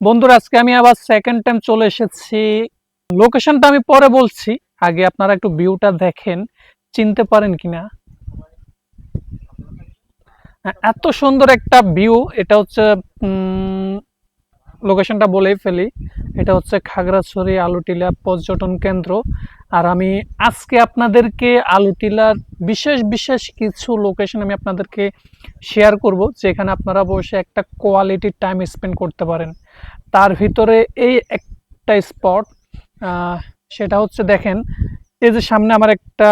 বন্ধুরা, আজকে আমি আবার সেকেন্ড টাইম চলে এসেছি। লোকেশনটা আমি পরে বলছি। আগে আপনারা একটু ভিউটা দেখেন। চিনতে পারেন কিনা? এত সুন্দর একটা ভিউ এটা হচ্ছে লোকেশনটা বলেই ফেলি। এটা হচ্ছে খাগড়াছড়ি আলুটিলা পর্যটন কেন্দ্র। আর আমি আজকে আপনাদেরকে আলুটিলার বিশেষ বিশেষ কিছু লোকেশন আমি আপনাদেরকে শেয়ার করব, যেখানে আপনারা বসে একটা কোয়ালিটি টাইম স্পেন্ড করতে পারেন। তার ভিতরে এই একটা স্পট সেটা হচ্ছে দেখেন, এই যে সামনে আমার একটা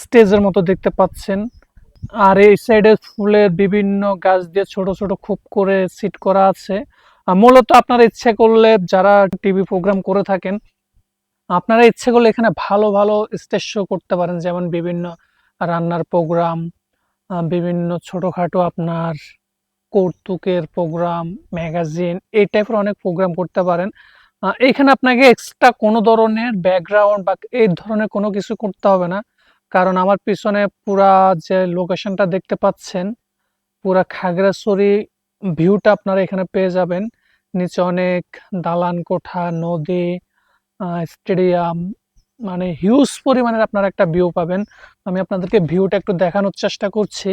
স্টেজের মতো দেখতে পাচ্ছেন, আর এই সাইডে ফুলের বিভিন্ন গাছ দিয়ে ছোট ছোট খুব করে সিট করা আছে। মূলত আপনারা ইচ্ছে করলে যারা টিভি প্রোগ্রাম করে থাকেন, আপনারা ইচ্ছে করলে এখানে ভালো ভালো স্টেজ শো করতে পারেন, যেমন বিভিন্ন রান্নার প্রোগ্রাম বিভিন্ন ছোটখাটো আপনার কৌতুকের প্রোগ্রাম ম্যাগাজিন এই টাইপের অনেক প্রোগ্রাম করতে পারেন। এখানে আপনাকে এক্সট্রা কোনো ধরনের ব্যাকগ্রাউন্ড বা এই ধরনের কোনো কিছু করতে হবে না। কারণ আমার পিছনে পুরা যে লোকেশনটা দেখতে পাচ্ছেন, পুরা খাগড়াছড়ি ভিউটা আপনারা এখানে পেয়ে যাবেন। নিচে অনেক দালান কোঠা, নদী স্টেডিয়াম মানে হিউজ পরিমাণের আপনারা একটা ভিউ পাবেন। আমি আপনাদেরকে ভিউটা একটু দেখানোর চেষ্টা করছি।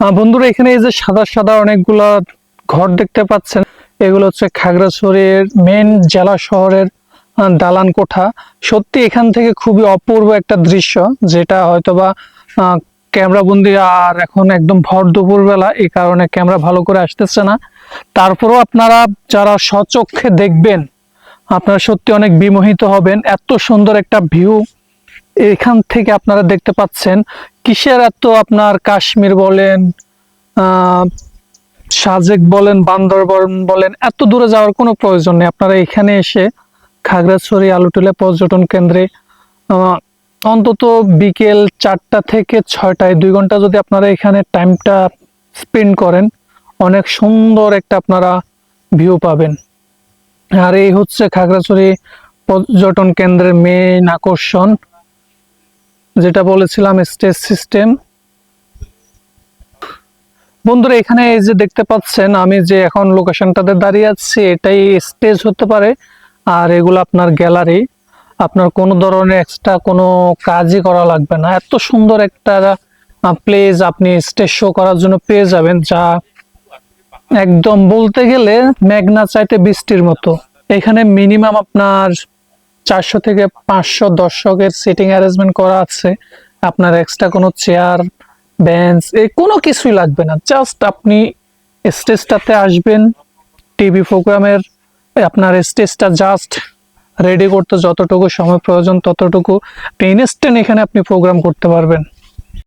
বন্ধুরা, এখানে এই যে সাদা সাদা অনেকগুলা ঘর দেখতে পাচ্ছেন। এগুলো হচ্ছে খাগড়াছড়ির মেন জেলা শহরের দালান কোঠা সত্যি এখান থেকে খুবই অপূর্ব একটা দৃশ্য, যেটা হয়তোবা ক্যামেরা বন্দি আর এখন একদম ভর দুপুর বেলা এই কারণে ক্যামেরা ভালো করে আসতেছে না। তারপরেও আপনারা যারা সচক্ষে দেখবেন, আপনারা সত্যি অনেক বিমোহিত হবেন। এত সুন্দর একটা ভিউ এখান থেকে আপনারা দেখতে পাচ্ছেন, কিসের এত আপনার কাশ্মীর বলেন সাজেক বলেন, বান্দরবন বলেন, এত দূরে যাওয়ার কোনো প্রয়োজন নেই। আপনারা এখানে এসে খাগড়াছড়ি, আলুটুলা পর্যটন কেন্দ্রে অন্তত বিকেল চারটা থেকে ছয়টায়, দুই ঘণ্টা যদি আপনারা এখানে টাইমটা স্পেন্ড করেন, অনেক সুন্দর একটা আপনারা ভিউ পাবেন। আর এই হচ্ছে খাগড়াছড়ি পর্যটন কেন্দ্রের মেইন আকর্ষণ। যেটা বলেছিলাম, স্টেজ সিস্টেম। বন্ধুরা, এখানে এই যে দেখতে পাচ্ছেন, আমি যে এখন লোকেশনটাতে দাঁড়িয়ে আছি, এটাই স্টেজ হতে পারে। আর এগুলো আপনার গ্যালারি। আপনার কোনো ধরনের এক্সট্রা কোনো কাজই করা লাগবে না। এত সুন্দর একটা প্লেস আপনি স্টেজ শো করার জন্য পেয়ে যাবেন, যা একদম বলতে গেলে মেঘনা চাইতে বৃষ্টির মতো। এখানে মিনিমাম আপনার চারশো থেকে পাঁচশো দর্শকের সিটিং অ্যারেঞ্জমেন্ট করা আছে। আপনার এক্সট্রা কোনো চেয়ার বেঞ্চ এই কোনো কিছুই লাগবে না। জাস্ট আপনি স্টেজটাতে আসবেন টিভি প্রোগ্রামের আপনার স্টেজটা জাস্ট রেডি করতে যতটুকু সময় প্রয়োজন, ততটুকু। ইনস্ট্যান্ট এখানে আপনি প্রোগ্রাম করতে পারবেন।